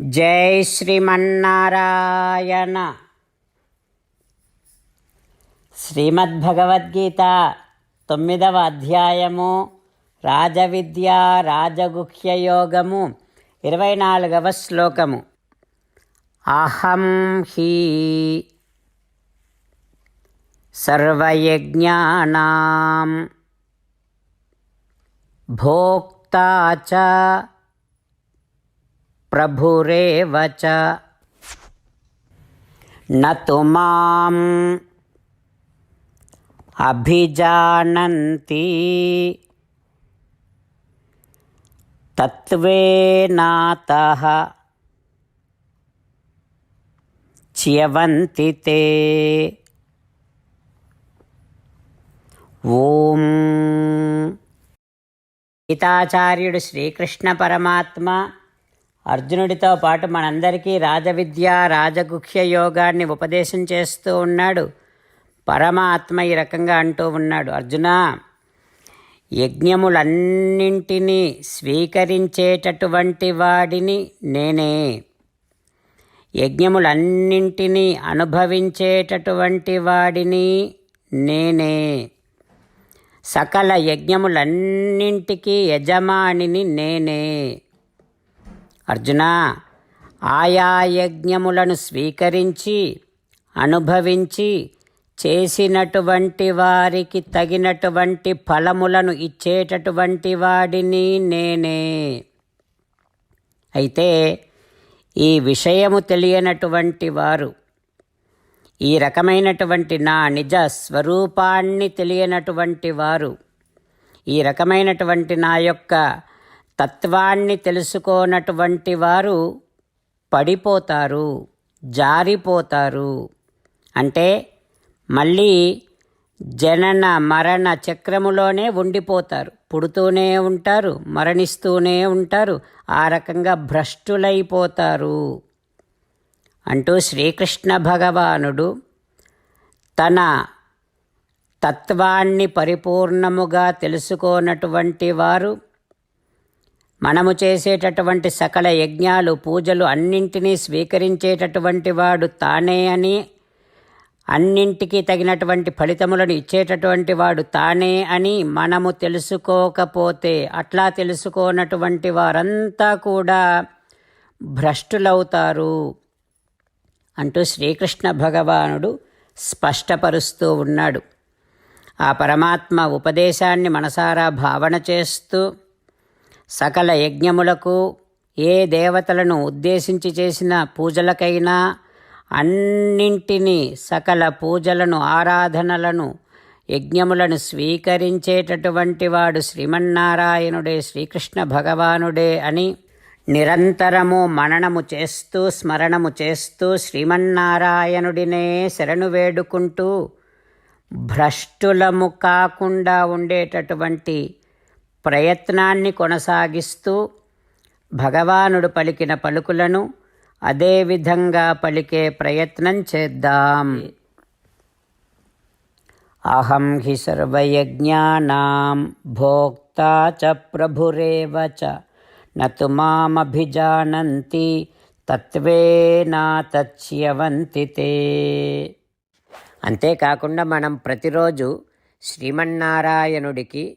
జై శ్రీమన్నారాయణ. శ్రీమద్భగవద్గీత తొమ్మిదవ అధ్యాయము రాజవిద్య రాజగుహ్యయోగము ఇరవై నాలుగవ శ్లోకము. అహం హి. సర్వయజ్ఞానాం. భోక్తా చ ప్రభురేవ చ न तु माम् अभिजानन्ति तत्त्वेनातः च्यवन्ति ते ఓం గీతాచార్యుడు శ్రీకృష్ణ పరమాత్మ అర్జునుడితో పాటు మనందరికీ రాజవిద్య రాజగుహ్య యోగాన్ని ఉపదేశం చేస్తూ ఉన్నాడు. పరమాత్మ ఈ రకంగా అంటూ ఉన్నాడు అర్జున యజ్ఞములన్నింటినీ స్వీకరించేటటువంటి వాడిని నేనే. యజ్ఞములన్నింటినీ అనుభవించేటటువంటి వాడిని నేనే. సకల యజ్ఞములన్నింటికీ యజమానిని నేనే. అర్జున ఆయా యజ్ఞములను స్వీకరించి అనుభవించి చేసినటువంటి వారికి తగినటువంటి ఫలములను ఇచ్చేటటువంటి వాడిని నేనే. అయితే ఈ విషయము తెలియనటువంటి వారు ఈ రకమైనటువంటి నా నిజ స్వరూపాన్ని తెలియనటువంటి వారు ఈ రకమైనటువంటి నా యొక్క తత్వాన్ని తెలుసుకోనటువంటి వారు పడిపోతారు జారిపోతారు. అంటే మళ్ళీ జనన మరణ చక్రములోనే ఉండిపోతారు. పుడుతూనే ఉంటారు మరణిస్తూనే ఉంటారు. ఆ రకంగా భ్రష్టులైపోతారు. అంటూ శ్రీకృష్ణ భగవానుడు తన తత్వాన్ని పరిపూర్ణముగా తెలుసుకోనటువంటి వారు మనము చేసేటటువంటి సకల యజ్ఞాలు పూజలు అన్నింటినీ స్వీకరించేటటువంటి వాడు తానే అని అన్నింటికి తగినటువంటి ఫలితములను ఇచ్చేటటువంటి వాడు తానే అని మనము తెలుసుకోకపోతే అట్లా తెలుసుకోనటువంటి వారంతా కూడా భ్రష్టులవుతారు అంటూ శ్రీకృష్ణ భగవానుడు స్పష్టపరుస్తూ ఉన్నాడు. ఆ పరమాత్మ ఉపదేశాన్ని మనసారా భావన చేస్తూ సకల యజ్ఞములకు ఏ దేవతలను ఉద్దేశించి చేసిన పూజలకైనా అన్నింటినీ సకల పూజలను ఆరాధనలను యజ్ఞములను స్వీకరించేటటువంటి వాడు శ్రీమన్నారాయణుడే శ్రీకృష్ణ భగవానుడే అని నిరంతరము మననము చేస్తూ స్మరణము చేస్తూ శ్రీమన్నారాయణుడినే శరణు వేడుకుంటూ భ్రష్టులము కాకుండా ఉండేటటువంటి ప్రయత్నాన్ని కొనసాగిస్తూ భగవానుడు పలికిన పలుకులను అదేవిధంగా పలికే ప్రయత్నం చేద్దాం. అహం హి సర్వయజ్ఞానాం భోక్తా చ ప్రభురేవ చ నతు మామభిజానంతి తత్వేనా తచ్యవంతి తే. అంతేకాకుండా మనం ప్రతిరోజు శ్రీమన్నారాయణుడికి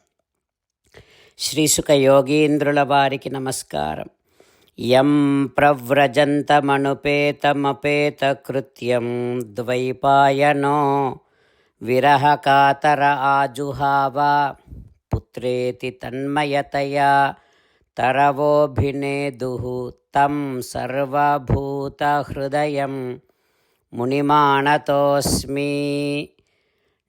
శ్రీసుక యోగీంద్రుల వారికి నమస్కారం. యం ప్రవ్రజంతమనుపేతమపేతకృత్యం ద్వైపాయనో విరహకాతర ఆజుహావా పుత్రేతి తన్మయతయా తరవోభినేదు తం సర్వభూతహృదయం మునిమానతోస్మి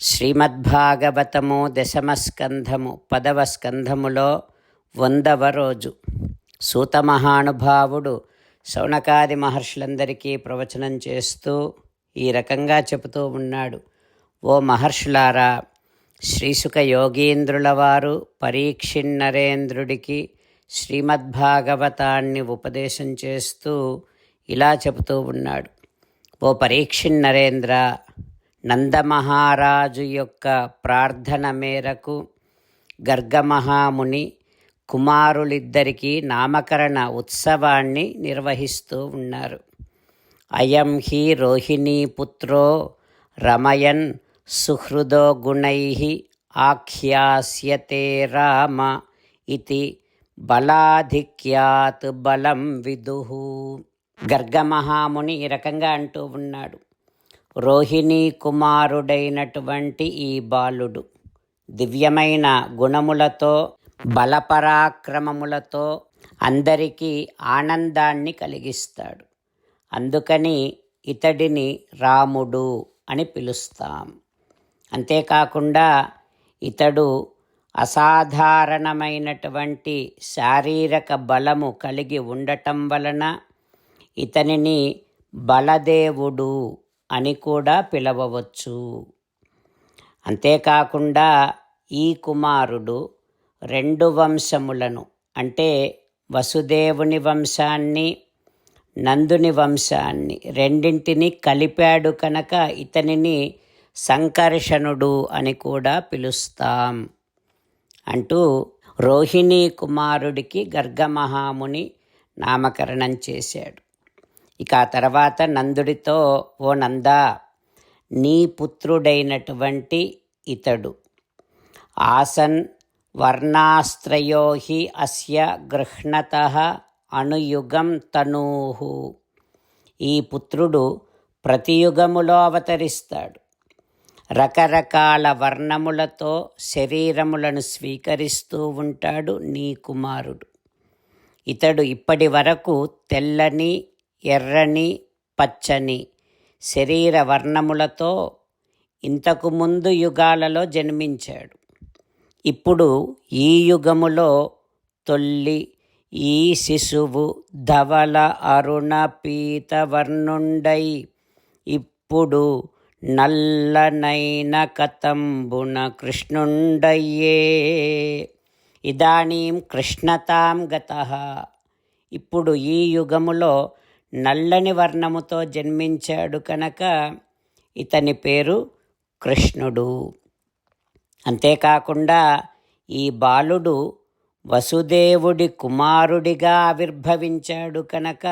శ్రీమద్భాగవతము దశమ స్కంధము పదవ స్కంధములో వందవ రోజు. సూత మహానుభావుడు శౌనకాది మహర్షులందరికీ ప్రవచనం చేస్తూ ఈ రకంగా చెబుతూ ఉన్నాడు. ఓ మహర్షులారా శ్రీసుక యోగీంద్రుల వారు పరీక్షిన్నరేంద్రుడికి శ్రీమద్భాగవతాన్ని ఉపదేశం చేస్తూ ఇలా చెబుతూ ఉన్నాడు. ఓ పరీక్షిన్నరేంద్ర నందమహారాజు యొక్క ప్రార్థన మేరకు గర్గమహాముని కుమారులిద్దరికీ నామకరణ ఉత్సవాన్ని నిర్వహిస్తూ ఉన్నారు. అయం హి రోహిణీపుత్రో రమయన్ సుహృదో గుణై ఆఖ్యాస్యతే రామ ఇది బలాధిక్యాత్ బలం విదు. గర్గమహాముని ఈ రకంగా అంటూ ఉన్నాడు. రోహిణీ కుమారుడైనటువంటి ఈ బాలుడు దివ్యమైన గుణములతో బలపరాక్రమములతో అందరికీ ఆనందాన్ని కలిగిస్తాడు. అందుకని ఇతడిని రాముడు అని పిలుస్తాం. అంతేకాకుండా ఇతడు అసాధారణమైనటువంటి శారీరక బలము కలిగి ఉండటం వలన ఇతనిని బలదేవుడు అని కూడా పిలవవచ్చు. అంతేకాకుండా ఈ కుమారుడు రెండు వంశములను అంటే వసుదేవుని వంశాన్ని నందుని వంశాన్ని రెండింటిని కలిపాడు కనుక ఇతనిని సంకర్షణుడు అని కూడా పిలుస్తాం. అంటూ రోహిణీ కుమారుడికి గర్గమహాముని నామకరణం చేశాడు. ఇక ఆ తర్వాత నందుడితో ఓ నంద నీ పుత్రుడైనటువంటి ఇతడు. ఆసన్ వర్ణాస్త్రయో హి అస్య గృహ్ణత అణుయుగం తనూహు. ఈ పుత్రుడు ప్రతియుగములో అవతరిస్తాడు. రకరకాల వర్ణములతో శరీరములను స్వీకరిస్తూ ఉంటాడు నీ కుమారుడు. ఇతడు ఇప్పటి వరకు తెల్లని ఎర్రని పచ్చని శరీర వర్ణములతో ఇంతకు ముందు యుగాలలో జన్మించాడు. ఇప్పుడు ఈ యుగములో తొల్లి ఈ శిశువు ధవల అరుణ పీతవర్ణుండై ఇప్పుడు నల్లనైన కతంబున కృష్ణుండయ్యే. ఇదానీం కృష్ణతాం గత. ఇప్పుడు ఈ యుగములో నల్లని వర్ణముతో జన్మించాడు కనుక ఇతని పేరు కృష్ణుడు. అంతేకాకుండా ఈ బాలుడు వసుదేవుడి కుమారుడిగా ఆవిర్భవించాడు కనుక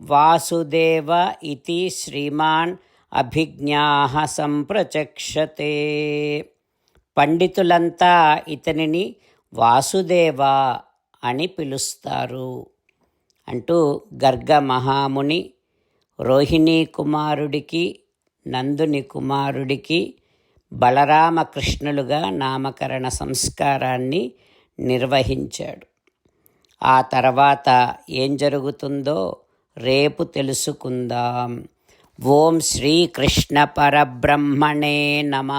వాసుదేవ ఇది శ్రీమాన్ అభిజ్ఞా సంప్రచక్షతే. పండితులంతా ఇతనిని వాసుదేవ అని పిలుస్తారు. అంటూ గర్గ మహాముని రోహిణీ కుమారుడికి నందుని కుమారుడికి బలరామకృష్ణులుగా నామకరణ సంస్కారాన్ని నిర్వహించాడు. ఆ తర్వాత ఏం జరుగుతుందో రేపు తెలుసుకుందాం. ఓం శ్రీకృష్ణ పరబ్రహ్మణే నమ.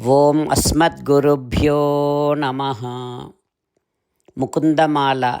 ఓం అస్మద్గురుభ్యో నమ. ముకుందమాల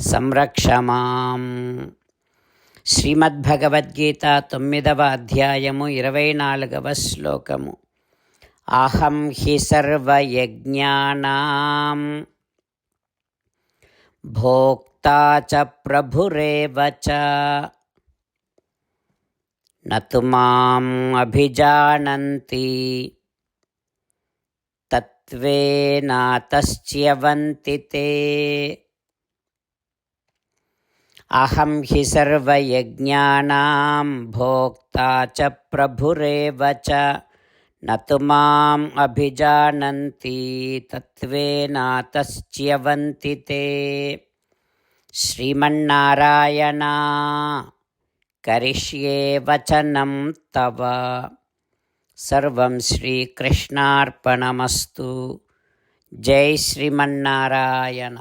సంరక్ష మాం. శ్రీమద్భగవద్గీత తొమ్మిదవ అధ్యాయము ఇరవై నాలుగవ శ్లోకము. అహం హి సర్వయజ్ఞానాం. భోక్తా చ ప్రభురేవ చ. నతు మాం అభిజానంతి. తత్వేనాతశ్చ్యవంతి తే. అహం హి సర్వయజ్ఞానాం భోక్తా చ ప్రభురేవ చ నతు మాం అభిజానంతి తత్వేనాతశ్చ్యవంతి తే శ్రీమన్నారాయణ కరిష్యే వచనం తవ సర్వం శ్రీకృష్ణార్పణమస్తు జై శ్రీమన్నారాయణ